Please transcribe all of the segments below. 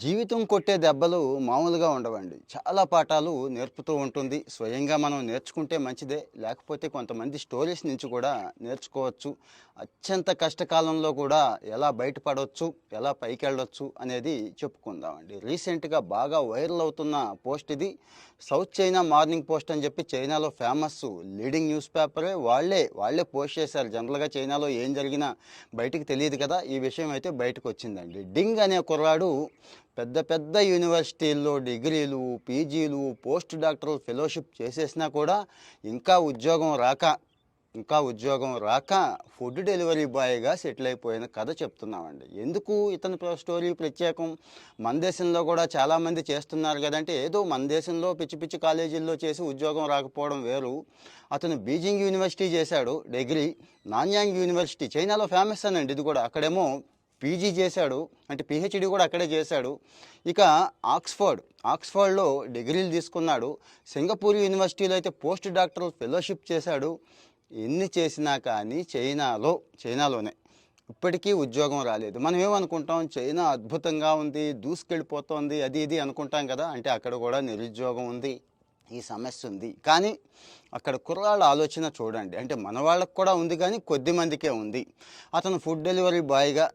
జీవితం కొట్టే దెబ్బలు మామూలుగా ఉండవండి. చాలా పాఠాలు నేర్పుతూ ఉంటుంది. స్వయంగా మనం నేర్చుకుంటే మంచిదే. లేకపోతే కొంతమంది స్టోరీస్ నుంచి కూడా నేర్చుకోవచ్చు. అత్యంత కష్టకాలంలో కూడా ఎలా బయటపడవచ్చు ఎలా పైకి వెళ్ళొచ్చు అనేది చెప్పుకుందామండి. రీసెంట్గా బాగా వైరల్ అవుతున్న పోస్ట్ ఇది. సౌత్ చైనా మార్నింగ్ పోస్ట్ అని చెప్పి చైనాలో ఫేమస్ లీడింగ్ న్యూస్ పేపరే. వాళ్ళే వాళ్ళే పోస్ట్ చేశారు. జనరల్గా చైనాలో ఏం జరిగినా బయటికి తెలియదు కదా. ఈ విషయం అయితే బయటకు వచ్చిందండి డింగ్ అనే కుర్రాడు పెద్ద పెద్ద యూనివర్సిటీల్లో డిగ్రీలు పీజీలు పోస్ట్ డాక్టరల్ ఫెలోషిప్ చేసేసినా కూడా ఇంకా ఉద్యోగం రాక ఇంకా ఉద్యోగం రాక ఫుడ్ డెలివరీ బాయ్గా సెటిల్ అయిపోయిన కథ చెప్తున్నామండి. ఎందుకు ఇతని స్టోరీ ప్రత్యేకం? మన దేశంలో కూడా చాలామంది చేస్తున్నారు కదంటే ఏదో మన దేశంలో పిచ్చి పిచ్చి కాలేజీల్లో చేసి ఉద్యోగం రాకపోవడం వేరు. అతను బీజింగ్ యూనివర్సిటీ చేశాడు డిగ్రీ నాన్యాంగ్ యూనివర్సిటీ చైనాలో ఫేమస్ అనండి ఇది కూడా. అక్కడేమో పీజీ చేశాడు అంటే పిహెచ్డి కూడా అక్కడే చేశాడు. ఇక ఆక్స్ఫర్డ్ ఆక్స్ఫర్డ్లో డిగ్రీలు తీసుకున్నాడు. సింగపూర్ యూనివర్సిటీలో అయితే పోస్ట్ డాక్టరల్ ఫెలోషిప్ చేశాడు. ఎన్ని చేసినా కానీ చైనాలో చైనాలోనే. ఇప్పటికీ ఉద్యోగం రాలేదు. మనం ఏమనుకుంటాం? చైనా అద్భుతంగా ఉంది దూసుకెళ్ళిపోతోంది అది ఇది అనుకుంటాం కదా? అంటే అక్కడ కూడా నిరుద్యోగం ఉంది ఈ సమస్య ఉంది. కానీ అక్కడ కుర్రాళ్ళ ఆలోచన చూడండి. అంటే మన వాళ్ళకు కూడా ఉంది కానీ కొద్ది మందికే ఉంది. అతను ఫుడ్ డెలివరీ బాయ్గా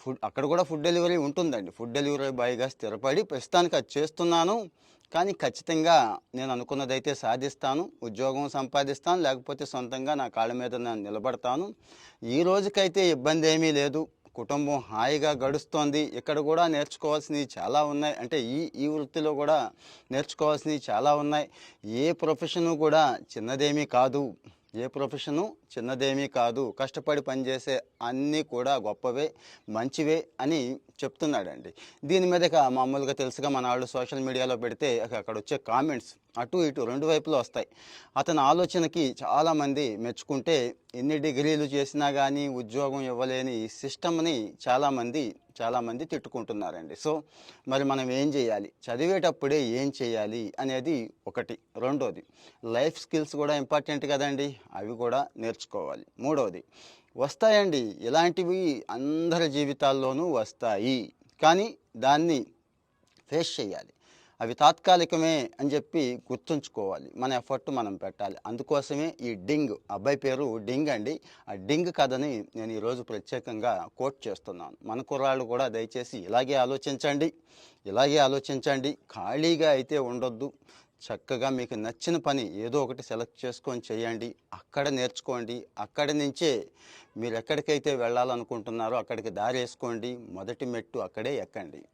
ఫుడ్ అక్కడ కూడా ఫుడ్ డెలివరీ ఉంటుందండి. ఫుడ్ డెలివరీ బాయ్గా స్థిరపడి ప్రస్తుతానికి అది చేస్తున్నాను. కానీ ఖచ్చితంగా నేను అనుకున్నదైతే సాధిస్తాను. ఉద్యోగం సంపాదిస్తాను. లేకపోతే సొంతంగా నా కాళ్ళ మీద నేను నిలబడతాను. ఈ రోజుకైతే ఇబ్బంది ఏమీ లేదు. కుటుంబం హాయిగా గడుస్తోంది. ఇక్కడ కూడా నేర్చుకోవాల్సినవి చాలా ఉన్నాయి. అంటే ఈ ఈ వృత్తిలో కూడా నేర్చుకోవాల్సినవి చాలా ఉన్నాయి. ఏ ప్రొఫెషను కూడా చిన్నదేమీ కాదు. ఏ ప్రొఫెషను చిన్నదేమీ కాదు కష్టపడి పనిచేసే అన్నీ కూడా గొప్పవే మంచివే అని చెప్తున్నాడండి. దీని మీద మామూలుగా తెలుసుగా మన వాళ్ళు సోషల్ మీడియాలో పెడితే అక్కడ వచ్చే కామెంట్స్ అటు ఇటు రెండు వైపులు వస్తాయి. అతని ఆలోచనకి చాలామంది మెచ్చుకుంటే ఎన్ని డిగ్రీలు చేసినా కానీ ఉద్యోగం ఇవ్వలేని ఈ సిస్టమ్ని చాలామంది చాలామంది తిట్టుకుంటున్నారండి. సో మరి మనం ఏం చేయాలి? చదివేటప్పుడే ఏం చేయాలి అనేది ఒకటి. రెండోది లైఫ్ స్కిల్స్ కూడా ఇంపార్టెంట్ కదండి. అవి కూడా నేర్చుకోవాలి. మూడవది వస్తాయండి. ఇలాంటివి అందరి జీవితాల్లోనూ వస్తాయి. కానీ దాన్ని ఫేస్ చేయాలి. అవి తాత్కాలికమే అని చెప్పి గుర్తుంచుకోవాలి. మన ఎఫర్ట్ మనం పెట్టాలి. అందుకోసమే ఈ డింగ్ అబ్బాయి పేరు డింగ్ అండి. ఆ డింగ్ కథని నేను ఈరోజు ప్రత్యేకంగా కోట్ చేస్తున్నాను. మన కుర్రాళ్ళు కూడా దయచేసి ఇలాగే ఆలోచించండి. ఇలాగే ఆలోచించండి. ఖాళీగా అయితే ఉండొద్దు. చక్కగా మీకు నచ్చిన పని ఏదో ఒకటి సెలెక్ట్ చేసుకొని చేయండి. అక్కడ నేర్చుకోండి. అక్కడి నుంచే మీరు ఎక్కడికైతే వెళ్ళాలనుకుంటున్నారో అక్కడికి దారి వేసుకోండి మొదటి మెట్టు అక్కడే ఎక్కండి.